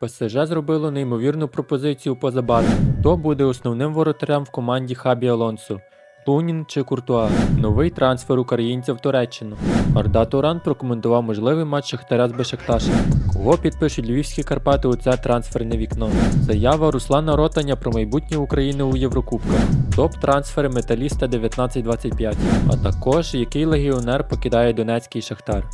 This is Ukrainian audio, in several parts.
ПСЖ зробило неймовірну пропозицію поза баром. Хто буде основним воротарем в команді Хабі Алонсо? Лунін чи Куртуа? Новий трансфер українця в Туреччину. Арда Туран прокоментував можливий матч Шахтаря з Бешикташем. Кого підпишуть львівські Карпати у це трансферне вікно? Заява Руслана Ротаня про майбутнє України у Єврокубках. Топ-трансфери металіста 1925. А також який легіонер покидає Донецький Шахтар.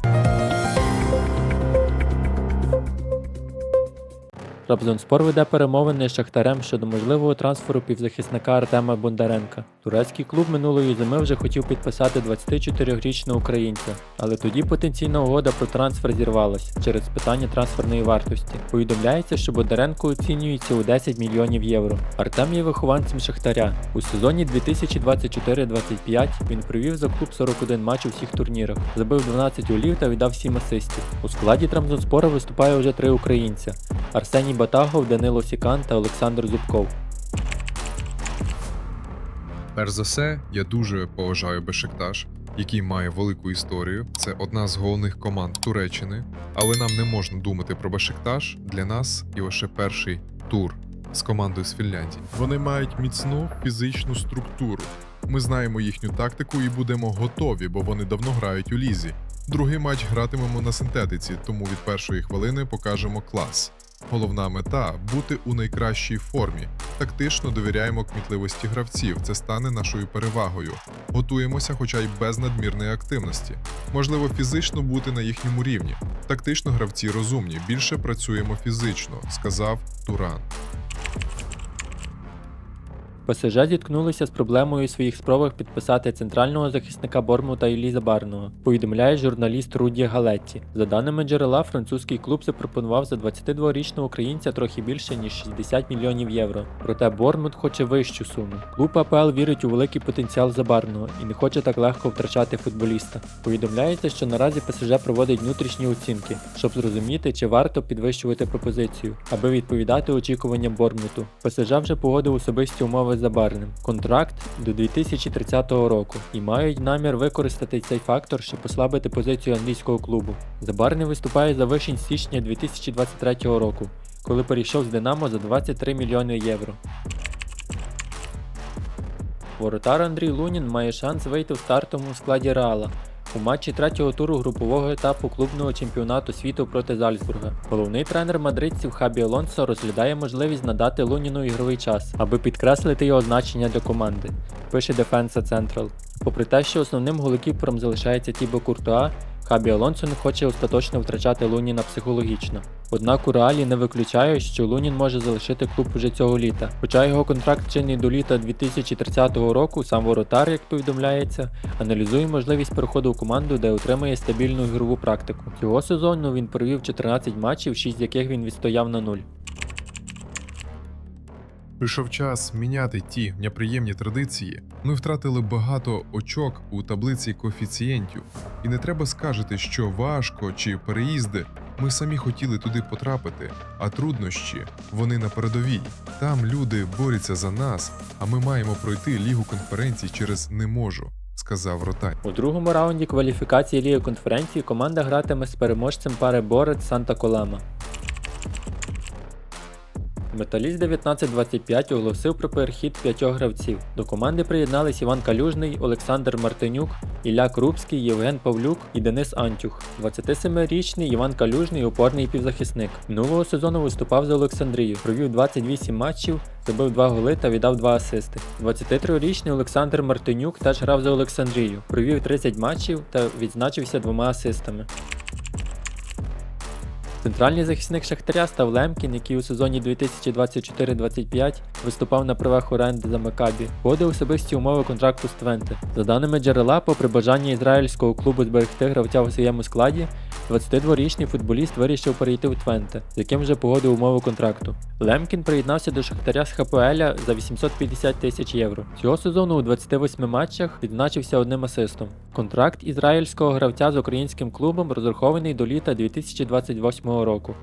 Трабзонспор веде перемовини з Шахтарем щодо можливого трансферу півзахисника Артема Бондаренка. Турецький клуб минулої зими вже хотів підписати 24-річного українця, але тоді потенційна угода про трансфер зірвалась через питання трансферної вартості. Повідомляється, що Бондаренко оцінюється у 10 мільйонів євро. Артем є вихованцем Шахтаря. У сезоні 2024-25 він провів за клуб 41 матч у всіх турнірах, забив 12 голів та віддав 7 асистів. У складі Трамзонспора виступає вже три українця: Арсеній Батагов, Данило Сікан та Олександр Зубков. Перш за все, я дуже поважаю Бешикташ, який має велику історію. Це одна з головних команд Туреччини. Але нам не можна думати про Бешикташ. Для нас і лише перший тур з командою з Фінляндії. Вони мають міцну фізичну структуру. Ми знаємо їхню тактику і будемо готові, бо вони давно грають у лізі. Другий матч гратимемо на синтетиці, тому від першої хвилини покажемо клас. Головна мета бути у найкращій формі. Тактично довіряємо кмітливості гравців. Це стане нашою перевагою. Готуємося, хоча й без надмірної активності. Можливо, фізично бути на їхньому рівні. Тактично гравці розумні, більше працюємо фізично, сказав Туран. ПСЖ зіткнулися з проблемою у своїх спробах підписати центрального захисника Бормута Іліза Барного, повідомляє журналіст Руді Галетті. За даними джерела, французький клуб запропонував за 22-річного українця трохи більше ніж 60 мільйонів євро. Проте Бормут хоче вищу суму. Клуб АПЛ вірить у великий потенціал Забарного і не хоче так легко втрачати футболіста. Повідомляється, що наразі ПСЖ проводить внутрішні оцінки, щоб зрозуміти, чи варто підвищувати пропозицію, аби відповідати очікуванням Бормуту. ПСЖ вже погодив особисті умови з Забарним. Контракт до 2030 року і мають намір використати цей фактор, щоб послабити позицію англійського клубу. Забарний виступає за вишень січня 2023 року, коли перейшов з Динамо за 23 мільйони євро. Воротар Андрій Лунін має шанс вийти в стартовому складі Реала у матчі третього туру групового етапу клубного чемпіонату світу проти Зальцбурга. Головний тренер мадридців Хабі Алонсо розглядає можливість надати Луніну ігровий час, аби підкреслити його значення для команди. Пише Defensa Central. Попри те, що основним голкіпером залишається Тібо Куртуа, Хабі Алонсо не хоче остаточно втрачати Луніна психологічно. Однак у реалі не виключають, що Лунін може залишити клуб уже цього літа. Хоча його контракт чинний до літа 2030 року, сам воротар, як повідомляється, аналізує можливість переходу в команду, де отримає стабільну ігрову практику. Цього сезону він провів 14 матчів, 6 з яких він відстояв на нуль. Прийшов час міняти ті неприємні традиції. Ми втратили багато очок у таблиці коефіцієнтів, і не треба скажете, що важко чи переїзди. Ми самі хотіли туди потрапити, а труднощі вони на передовій. Там люди борються за нас, а ми маємо пройти лігу конференцій через не можу, сказав Ротань. У другому раунді кваліфікації Ліги конференції команда гратиме з переможцем пари Борет Санта Колема. Металіст 1925 оголосив про перехід п'ятьох гравців. До команди приєднались Іван Калюжний, Олександр Мартинюк, Ілля Крупський, Євген Павлюк і Денис Антюх. 27-річний Іван Калюжний опорний півзахисник. Минулого сезону виступав за Олександрію, провів 28 матчів, забив 2 голи та віддав 2 асисти. 23-річний Олександр Мартинюк теж грав за Олександрію, провів 30 матчів та відзначився двома асистами. Центральний захисник Шахтаря став Лемкін, який у сезоні 2024-25 виступав на правах оренди за Макабі, вводив особисті умови контракту з Твенте. За даними джерела, попри бажання ізраїльського клубу зберегти гравця у своєму складі, 22-річний футболіст вирішив перейти у Твенте, з яким вже погодив умови контракту. Лемкін приєднався до Шахтаря з ХПЛ за 850 тисяч євро. Цього сезону у 28 матчах відзначився одним асистом. Контракт ізраїльського гравця з українським клубом розрахований до літа 2028 року.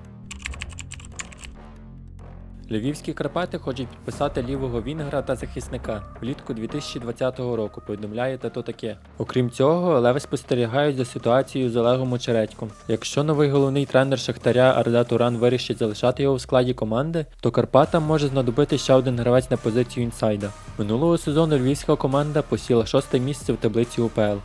Львівські Карпати хочуть підписати лівого вінгера та захисника влітку 2020 року, повідомляє та то таке. Окрім цього, леви спостерігають за ситуацією з Олегом Очередьком. Якщо новий головний тренер Шахтаря Арда Туран вирішить залишати його в складі команди, то Карпатам може знадобити ще один гравець на позицію інсайда. Минулого сезону львівська команда посіла шосте місце в таблиці УПЛ.